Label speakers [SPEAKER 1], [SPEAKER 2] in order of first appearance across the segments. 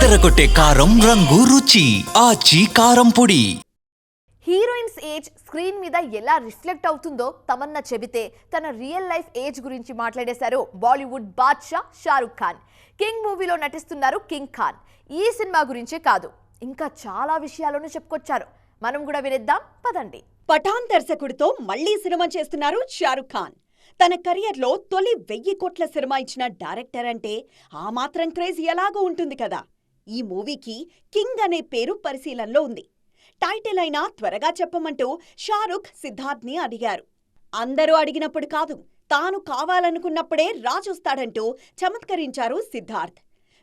[SPEAKER 1] అదరగొట్టే కారం రంగు రుచి ఆచి కారం పొడి.
[SPEAKER 2] హీరోయిన్స్ ఏజ్ స్క్రీన్ మీద ఎలా రిఫ్లెక్ట్ అవుతుందో తమన్నా చెబితే తన రియల్ లైఫ్ ఏజ్ గురించి మాట్లాడేశారు బాలీవుడ్ బాద్షా షారుఖ్ ఖాన్. కింగ్ మూవీలో నటిస్తున్నారు కింగ్ ఖాన్. ఈ సినిమా గురించే కాదు ఇంకా చాలా విషయాలను చెప్పుకొచ్చారు. మనం కూడా వినిద్దాం పదండి.
[SPEAKER 3] పఠాన్ దర్శకుడితో మళ్ళీ సినిమా చేస్తున్నారు షారుఖ్ ఖాన్. తన కెరియర్లో తొలి వెయ్యి కోట్ల సినిమా ఇచ్చిన డైరెక్టర్ అంటే ఆ మాత్రం క్రేజ్ ఎలాగో ఉంటుంది కదా. ఈ మూవీకి కింగ్ అనే పేరు పరిశీలనలో ఉంది. టైటిల్ అయినా త్వరగా చెప్పమంటూ షారుఖ్ సిద్ధార్థ్ని అడిగారు. అందరూ అడిగినప్పుడు కాదు తాను కావాలనుకున్నప్పుడే రాజొస్తాడంటూ చమత్కరించారు సిద్ధార్థ్.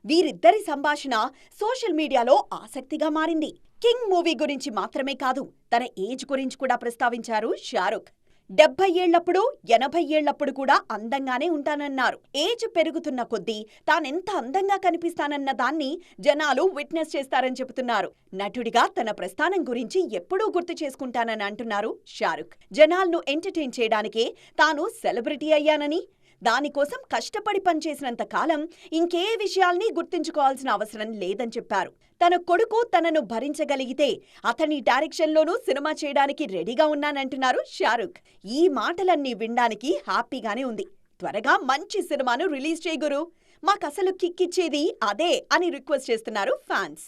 [SPEAKER 3] వీరిద్దరి సంభాషణ సోషల్ మీడియాలో ఆసక్తిగా మారింది. కింగ్ మూవీ గురించి మాత్రమే కాదు తన ఏజ్ గురించి కూడా ప్రస్తావించారు షారుఖ్. డెబ్బై ఏళ్ళప్పుడు ఎనభై ఏళ్ళప్పుడు కూడా అందంగానే ఉంటానన్నారు. ఏజ్ పెరుగుతున్న కొద్దీ తానెంత అందంగా కనిపిస్తానన్న దాన్ని జనాలు విట్నెస్ చేస్తారని చెబుతున్నారు. నటుడిగా తన ప్రస్థానం గురించి ఎప్పుడూ గుర్తు చేసుకుంటానని అంటున్నారు షారుఖ్. జనాల్ను ఎంటర్టైన్ చేయడానికే తాను సెలబ్రిటీ అయ్యానని దానికోసం కష్టపడి పనిచేసినంత కాలం ఇంకే విషయాల్ని గుర్తుంచుకోవాల్సిన అవసరం లేదని చెప్పారు. తన కొడుకు తనను భరించగలిగితే అతని డైరెక్షన్లోనూ సినిమా చేయడానికి రెడీగా ఉన్నానంటున్నారు షారుఖ్. ఈ మాటలన్నీ వినడానికి హ్యాపీగానే ఉంది. త్వరగా మంచి సినిమాను రిలీజ్ చేయగురు మాకసలు కిక్కిచ్చేది అదే అని రిక్వెస్ట్ చేస్తున్నారు ఫ్యాన్స్.